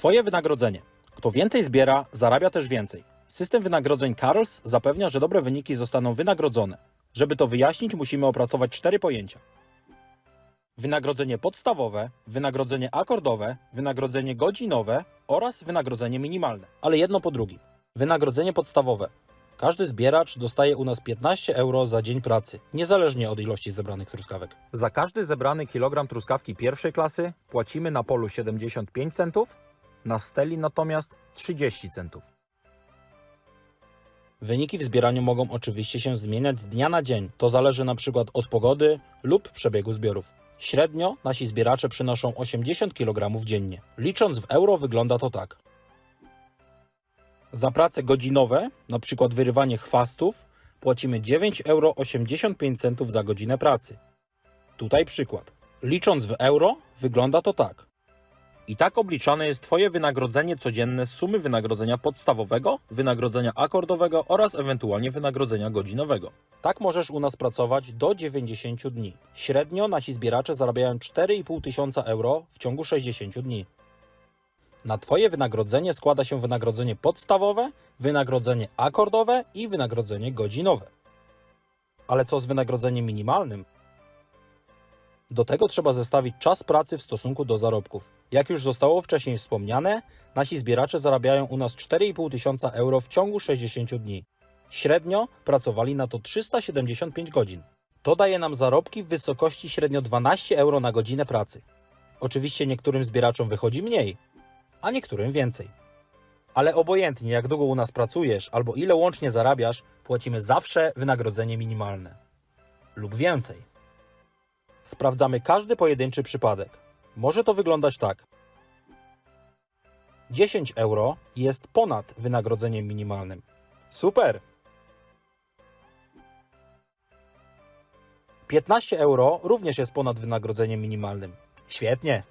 Twoje wynagrodzenie. Kto więcej zbiera, zarabia też więcej. System wynagrodzeń Carls zapewnia, że dobre wyniki zostaną wynagrodzone. Żeby to wyjaśnić, musimy opracować cztery pojęcia. Wynagrodzenie podstawowe, wynagrodzenie akordowe, wynagrodzenie godzinowe oraz wynagrodzenie minimalne. Ale jedno po drugim. Wynagrodzenie podstawowe. Każdy zbieracz dostaje u nas 15 euro za dzień pracy, niezależnie od ilości zebranych truskawek. Za każdy zebrany kilogram truskawki pierwszej klasy płacimy na polu 75 centów, na steli natomiast 30 centów. Wyniki w zbieraniu mogą oczywiście się zmieniać z dnia na dzień. To zależy na przykład od pogody lub przebiegu zbiorów. Średnio nasi zbieracze przynoszą 80 kg dziennie. Licząc w euro wygląda to tak. Za prace godzinowe, przykład wyrywanie chwastów, płacimy 9,85 euro za godzinę pracy. Tutaj przykład. Licząc w euro, wygląda to tak. I tak obliczane jest Twoje wynagrodzenie codzienne z sumy wynagrodzenia podstawowego, wynagrodzenia akordowego oraz ewentualnie wynagrodzenia godzinowego. Tak możesz u nas pracować do 90 dni. Średnio nasi zbieracze zarabiają 4,5 tysiąca euro w ciągu 60 dni. Na Twoje wynagrodzenie składa się wynagrodzenie podstawowe, wynagrodzenie akordowe i wynagrodzenie godzinowe. Ale co z wynagrodzeniem minimalnym? Do tego trzeba zestawić czas pracy w stosunku do zarobków. Jak już zostało wcześniej wspomniane, nasi zbieracze zarabiają u nas 4,5 tysiąca euro w ciągu 60 dni. Średnio pracowali na to 375 godzin. To daje nam zarobki w wysokości średnio 12 euro na godzinę pracy. Oczywiście niektórym zbieraczom wychodzi mniej, a niektórym więcej. Ale obojętnie jak długo u nas pracujesz albo ile łącznie zarabiasz, płacimy zawsze wynagrodzenie minimalne. Lub więcej. Sprawdzamy każdy pojedynczy przypadek. Może to wyglądać tak. 10 euro jest ponad wynagrodzeniem minimalnym. Super! 15 euro również jest ponad wynagrodzeniem minimalnym. Świetnie!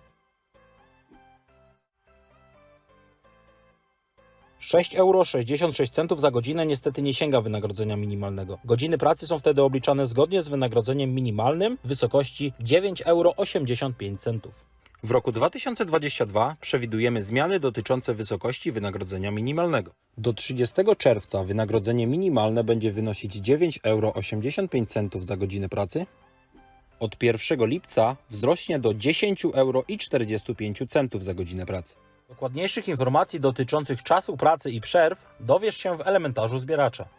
6 euro 66 centów za godzinę niestety nie sięga wynagrodzenia minimalnego. Godziny pracy są wtedy obliczane zgodnie z wynagrodzeniem minimalnym w wysokości 9 euro 85 centów. W roku 2022 przewidujemy zmiany dotyczące wysokości wynagrodzenia minimalnego. Do 30 czerwca wynagrodzenie minimalne będzie wynosić 9 euro 85 centów za godzinę pracy. Od 1 lipca wzrośnie do 10 euro i 45 centów za godzinę pracy. Dokładniejszych informacji dotyczących czasu pracy i przerw dowiesz się w elementarzu zbieracza.